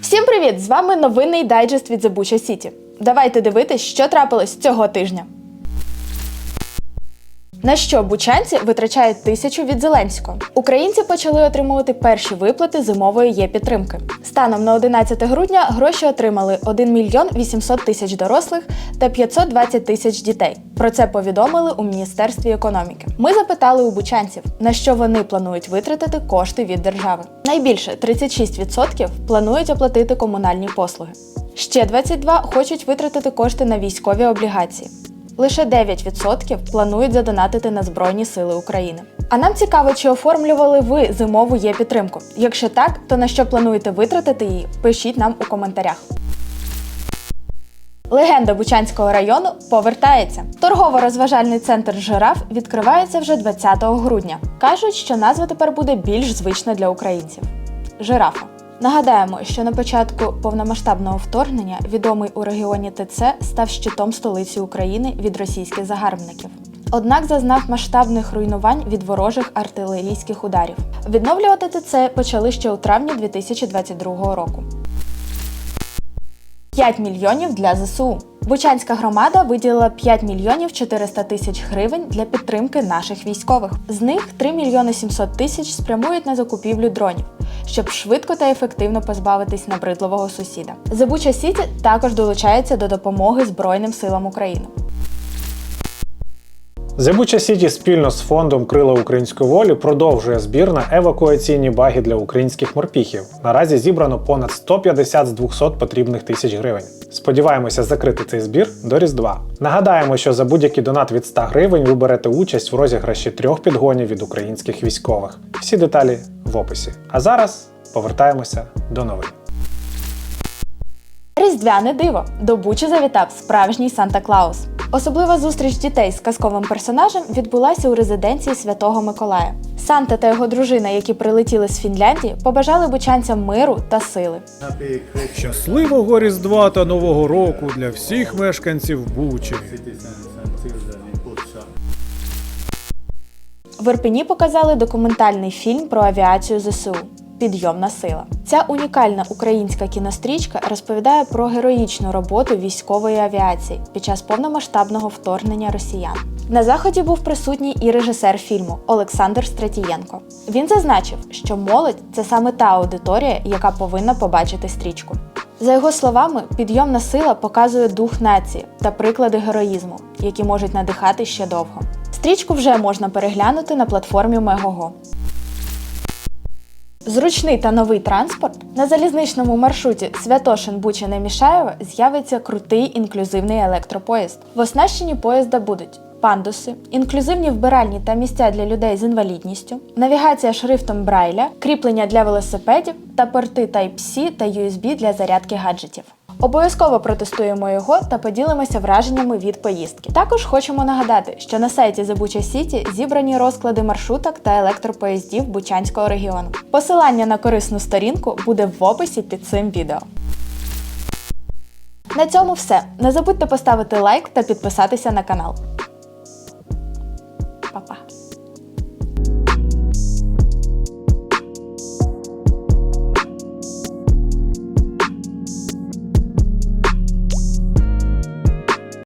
Всім привіт! З вами новинний дайджест від Bucha City. Давайте дивитись, що трапилось цього тижня. На що бучанці витрачають тисячу від Зеленського? Українці почали отримувати перші виплати зимової є-підтримки. Станом на 11 грудня гроші отримали 1 мільйон 800 тисяч дорослих та 520 тисяч дітей. Про це повідомили у Міністерстві економіки. Ми запитали у бучанців, на що вони планують витратити кошти від держави. Найбільше 36% планують оплатити комунальні послуги. Ще 22 хочуть витратити кошти на військові облігації. Лише 9% планують задонатити на Збройні Сили України. А нам цікаво, чи оформлювали ви зимову є підтримку. Якщо так, то на що плануєте витратити її? Пишіть нам у коментарях. Легенда Бучанського району повертається. Торгово-розважальний центр Жираф відкривається вже 20 грудня. Кажуть, що назва тепер буде більш звична для українців. Жирафа. Нагадаємо, що на початку повномасштабного вторгнення відомий у регіоні ТЦ став щитом столиці України від російських загарбників. Однак зазнав масштабних руйнувань від ворожих артилерійських ударів. Відновлювати ТЦ почали ще у травні 2022 року. 5 мільйонів для ЗСУ. Бучанська громада виділила 5 мільйонів 400 тисяч гривень для підтримки наших військових. З них 3 мільйони 700 тисяч спрямують на закупівлю дронів, щоб швидко та ефективно позбавитись набридливого сусіда. Забуча Сіті також долучається до допомоги Збройним силам України. Зебуча Сіті спільно з фондом Крила української волі продовжує збір на евакуаційні баги для українських морпіхів. Наразі зібрано понад 150 з 200 потрібних тисяч гривень. Сподіваємося закрити цей збір до Різдва. Нагадаємо, що за будь-який донат від 100 гривень ви берете участь в розіграші трьох підгонів від українських військових. Всі деталі в описі. А зараз повертаємося до новин. Різдвяне диво до Бучі завітав справжній Санта Клаус. Особлива зустріч дітей з казковим персонажем відбулася у резиденції Святого Миколая. Санта та його дружина, які прилетіли з Фінляндії, побажали бучанцям миру та сили. Щасливого Різдва та Нового року для всіх мешканців Бучі. В Ірпені показали документальний фільм про авіацію ЗСУ. Підйомна сила. Ця унікальна українська кінострічка розповідає про героїчну роботу військової авіації під час повномасштабного вторгнення росіян. На заході був присутній і режисер фільму Олександр Стратієнко. Він зазначив, що молодь це саме та аудиторія, яка повинна побачити стрічку. За його словами, підйомна сила показує дух нації та приклади героїзму, які можуть надихати ще довго. Стрічку вже можна переглянути на платформі Мегого. Зручний та новий транспорт на залізничному маршруті Святошин Бучине Мішаєва з'явиться крутий інклюзивний електропоїзд. В оснащенні поїзда будуть пандуси, інклюзивні вбиральні та місця для людей з інвалідністю, навігація шрифтом Брайля, кріплення для велосипедів та порти Type-C та USB для зарядки гаджетів. Обов'язково протестуємо його та поділимося враженнями від поїздки. Також хочемо нагадати, що на сайті Забуча Сіті зібрані розклади маршруток та електропоїздів Бучанського регіону. Посилання на корисну сторінку буде в описі під цим відео. На цьому все. Не забудьте поставити лайк та підписатися на канал.